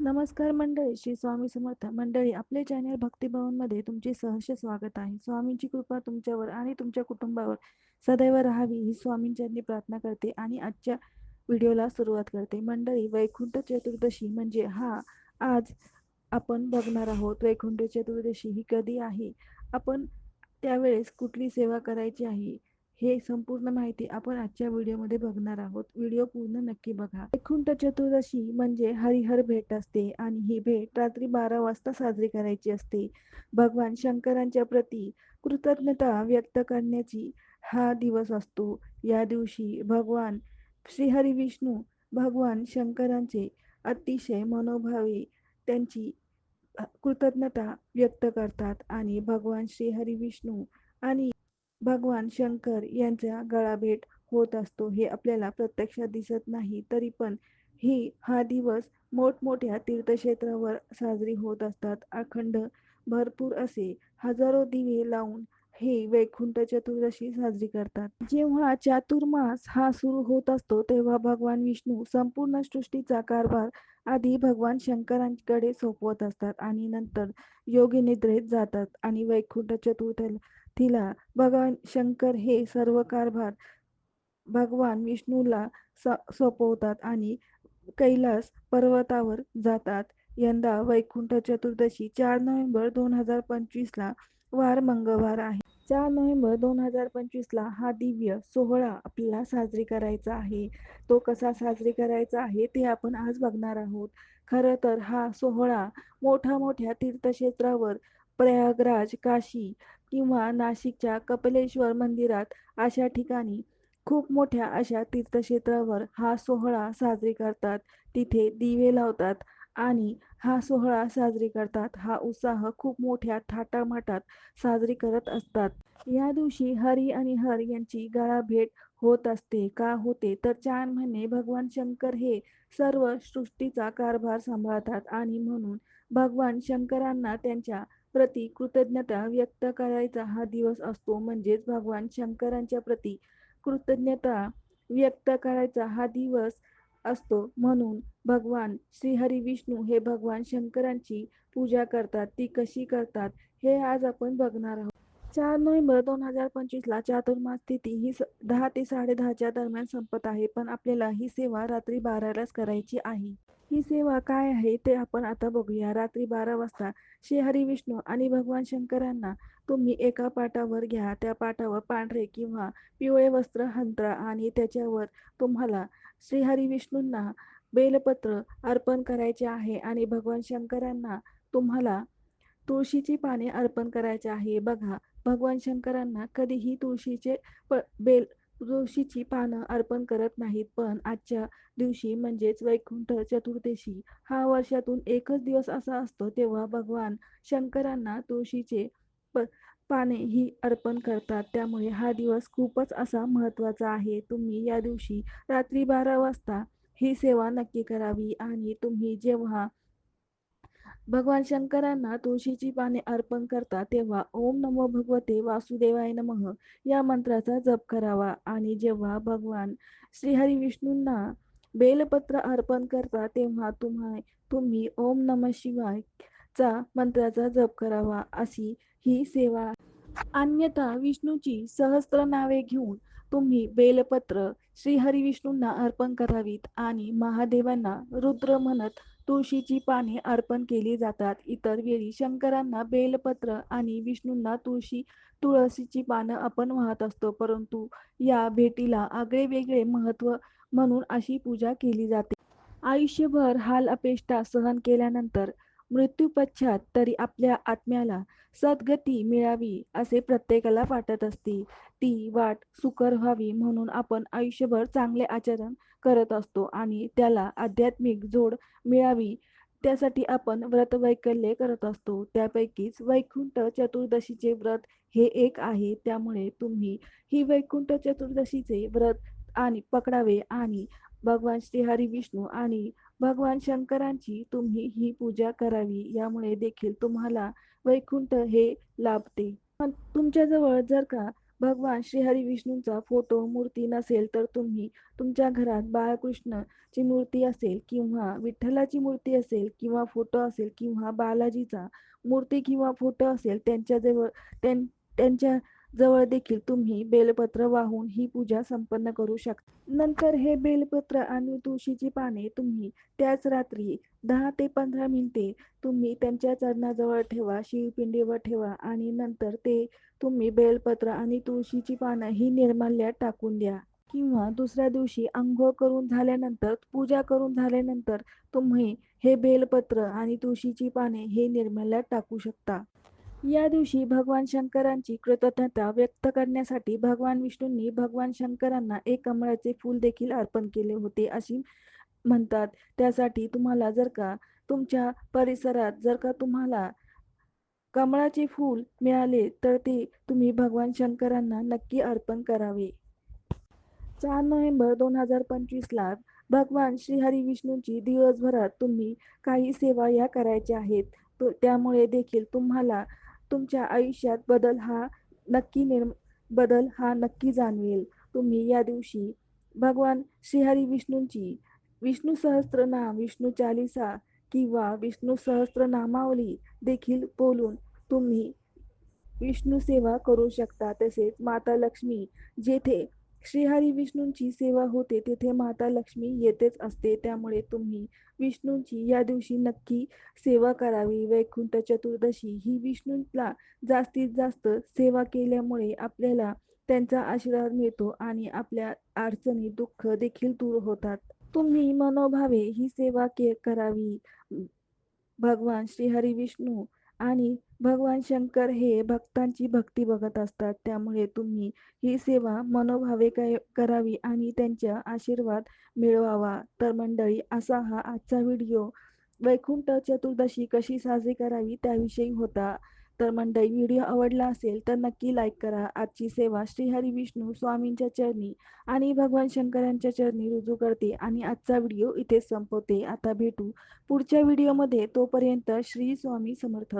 नमस्कार मंडळी श्री स्वामी समर्थ. मंडळी आपले चॅनल भक्तिभवनमध्ये तुमचे सहर्ष स्वागत आहे. स्वामींची कृपा तुमच्यावर आणि तुमच्या कुटुंबावर सदैव राहावी ही स्वामींच्यांनी प्रार्थना करते आणि आजच्या व्हिडिओला सुरुवात करते. मंडळी वैकुंठ चतुर्दशी म्हणजे हा आज आपण बघणार आहोत. वैकुंठ चतुर्दशी ही कधी आहे? आपण त्यावेळेस कुठली सेवा करायची आहे? हे संपूर्ण माहिती आपण आजच्या व्हिडिओमध्ये बघणार आहोत. व्हिडिओ पूर्ण नक्की बघा. वैकुंठ चतुर्दशी म्हणजे हरिहर भेट असते आणि ही भेट रात्री बारा वाजता साजरी करायची असते. भगवान शंकरांच्या प्रती कृतज्ञता व्यक्त करण्याची हा दिवस असतो. या दिवशी भगवान श्रीहरी विष्णू भगवान शंकरांचे अतिशय मनोभावे त्यांची कृतज्ञता व्यक्त करतात आणि भगवान श्रीहरी विष्णू आणि भगवान शंकर यांचा गळाभेट होत असतो. हे आपल्याला प्रत्यक्षात दिसत नाही तरी पण ही हा दिवस मोठमोठ्या तीर्थक्षेत्रावर साजरी होत असतात. अखंड भरपूर असे हजारो दिवे लावून हे वैकुंठ चतुर्दशी साजरी करतात. जेव्हा चातुर्मास हा सुरू होत असतो तेव्हा भगवान विष्णू संपूर्ण सृष्टीचा कारभार आधी भगवान शंकरांकडे सोपवत असतात आणि नंतर योगी निद्रेत जातात आणि वैकुंठ चतुर्थ तिला भगवान शंकर हे सर्व कारभार भगवान विष्णूला सोपवतात आणि कैलास पर्वतावर जातात. यंदा वैकुंठ चतुर्दशी चार नोव्हेंबर दोन हजार पंचवीसला वार मंगळवार आहे. चार नोव्हेंबर दोन हजार पंचवीसला हा दिव्य सोहळा आपल्याला साजरी करायचा आहे. तो कसा साजरी करायचा आहे ते आपण आज बघणार आहोत. खरं तर हा सोहळा मोठ्या मोठ्या तीर्थक्षेत्रावर प्रयागराज काशी किंवा नाशिकच्या कपिलेश्वर मंदिरात अशा ठिकाणी खूप मोठ्या अशा तीर्थक्षेत्रावर हा सोहळा साजरी करतात. तिथे दिवे लावतात आणि हा सोहळा साजरी करतात. हा उत्साह खूप मोठ्या थाटामाटात साजरी करत असतात. या दिवशी हरी आणि हर यांची गळाभेट होत असते का होते तर चार महिने भगवान शंकर हे सर्व सृष्टीचा कारभार सांभाळतात आणि म्हणून भगवान शंकरांना त्यांच्या प्रति कृतज्ञता व्यक्त करायचा हा दिवस असतो. म्हणजेच भगवान शंकरांच्या प्रती कृतज्ञता व्यक्त करायचा हा दिवस असतो. म्हणून भगवान श्रीहरी विष्णू हे भगवान शंकरांची पूजा करतात. ती कशी करतात हे आज आपण बघणार आहोत. चार नोव्हेंबर दोन हजार पंचवीसला चातुर्मास तिथी ही दहा ते साडे दहाच्या दरम्यान संपत आहे. पण आपल्याला ही सेवा रात्री बारालाच करायची आहे. ही सेवा काय आहे ते आपण आता बघूया. रात्री बारा वाजता श्री हरी विष्णू आणि भगवान शंकरांना तुम्ही एका पाटावर घ्या. त्या पाटावर पांढरे किंवा पिवळे वस्त्र हंतरा आणि त्याच्यावर तुम्हाला श्रीहरी विष्णूंना बेलपत्र अर्पण करायचे आहे आणि भगवान शंकरांना तुम्हाला तुळशीची पाने अर्पण करायचे आहे. बघा भगवान शंकरांना कधीही तुळशीचे प बेल तुळशीची पानं अर्पण करत नाहीत पण आजच्या दिवशी म्हणजेच वैकुंठ चतुर्दशी हा वर्षातून एकच दिवस असा असतो तेव्हा भगवान शंकरांना तुळशीचे पाने ही अर्पण करतात. त्यामुळे हा दिवस खूपच असा महत्त्वाचा आहे. तुम्ही या दिवशी रात्री बारा वाजता ही सेवा नक्की करावी आणि तुम्ही जेव्हा भगवान शंकरांना तुळशीची पाने अर्पण करता तेव्हा ओम नमो भगवते वासुदेवाय नमः या मंत्राचा जप करावा. आणि जेव्हा भगवान श्रीहरी विष्णूंना बेलपत्र अर्पण करता तेव्हा तुम्हा तुम्ही ओम नम शिवाय चा मंत्राचा जप करावा. अशी ही सेवा अन्यथा विष्णूची सहस्त्र नावे घेऊन तुम्ही बेलपत्र श्रीहरी विष्णूंना अर्पण करावीत. आणि महादेवांना रुद्र म्हणत तुळशीची पाने अर्पण केली जातात. इतर वेळी शंकरांना बेलपत्र आणि विष्णूंना तुळशी तुळशीची पानं आपण वाहत असतो. परंतु या भेटीला आगळे वेगळे महत्त्व म्हणून अशी पूजा केली जाते. आयुष्यभर हाल अपेष्टा सहन केल्यानंतर मृत्यूपश्चात तरी आपल्या आत्म्याला सद्गती मिळावी असे प्रत्येकाला वाटत असते. ती वाट सुकर व्हावी म्हणून आपण आयुष्यभर चांगले आचरण करत असतो आणि त्याला आध्यात्मिक जोड मिळावी त्यासाठी आपण व्रत वैकल्य करत असतो. त्यापैकीच वैकुंठ चतुर्दशीचे व्रत हे एक आहे. त्यामुळे तुम्ही ही वैकुंठ चतुर्दशीचे व्रत आणि पकडावे आणि भगवान श्री हरी विष्णू आणि भगवान शंकरांची तुम्ही ही पूजा करावी यामुळे देखील तुम्हाला वैकुंठ हे लाभते. तुमच्याजवळ जर का भगवान श्रीहरी विष्णूंचा फोटो मूर्ती नसेल तर तुम्ही तुमच्या घरात बाळकृष्णची मूर्ती असेल किंवा विठ्ठलाची मूर्ती असेल किंवा फोटो असेल किंवा बालाजीचा मूर्ती किंवा फोटो असेल त्यांच्याजवळ त्यां त्यांच्या जवळ देखील तुम्ही बेलपत्र वाहून ही पूजा संपन्न करू शकता. नंतर हे बेलपत्र आणि तुळशीची पाने तुम्ही त्याच रात्री दहा ते पंधरा मिनिटे तुम्ही त्यांच्या चरणाजवळ ठेवा शिवपिंडीवर ठेवा आणि नंतर ते तुम्ही बेलपत्र आणि तुळशीची पानं ही निर्माल्यात टाकून द्या. किंवा दुसऱ्या दिवशी आंघोळ करून झाल्यानंतर पूजा करून झाल्यानंतर तुम्ही हे बेलपत्र आणि तुळशीची पाने हे निर्माल्यात टाकू शकता. या दिवशी भगवान शंकरांची कृतज्ञता व्यक्त करण्यासाठी भगवान विष्णूंनी भगवान शंकरांना एक कमळाचे फूल देखील अर्पण केले होते अशी म्हणतात. त्यासाठी तुम्हाला जर का तुमच्या परिसरात जर का तुम्हाला कमळाचे फूल मिळाले तर ते तुम्ही भगवान शंकरांना नक्की अर्पण करावे. चार नोव्हेंबर दोन हजार पंचवीसला भगवान श्रीहरी विष्णूंची दिवसभरात तुम्ही काही सेवा या करायच्या आहेत. त्यामुळे देखील तुम्हाला तुमच्या आयुष्यात बदल हा नक्की निर्म बदल हा नक्की जाणवेल. तुम्ही या दिवशी भगवान श्रीहरी विष्णूंची विष्णू सहस्त्रनाम विष्णू चालिसा किंवा विष्णू सहस्त्रनामावली देखील बोलून तुम्ही विष्णू सेवा करू शकता. तसेच माता लक्ष्मी जेथे श्रीहरी विष्णूंची सेवा होते तेथे माता लक्ष्मी येतेच असते. त्यामुळे तुम्ही विष्णूंची या दिवशी नक्की सेवा करावी. वैकुंठ चतुर्दशी ही विष्णूंला जास्तीत जास्त सेवा केल्यामुळे आपल्याला त्यांचा आशीर्वाद मिळतो आणि आपल्या अडचणी दुःख देखील दूर होतात. तुम्ही मनोभावे ही सेवा के करावी. भगवान श्रीहरी विष्णू आणि भगवान शंकर हे भक्तांची भक्ती बघत असतात. त्यामुळे तुम्ही ही सेवा मनोभावे करावी आणि त्यांचा आशीर्वाद मिळवावा. तर मंडळी असा हा आजचा व्हिडिओ. वैकुंठ चतुर्दशी कशी साजरी करावी त्याविषयी होता. तर मंडळी व्हिडिओ आवडला असेल तर नक्की लाईक करा. आजची सेवा श्रीहरी विष्णू स्वामींच्या चरणी आणि भगवान शंकरांच्या चरणी रुजू करते आणि आजचा व्हिडिओ इथेच संपवते. आता भेटू पुढच्या व्हिडिओमध्ये. तोपर्यंत श्री स्वामी समर्थ.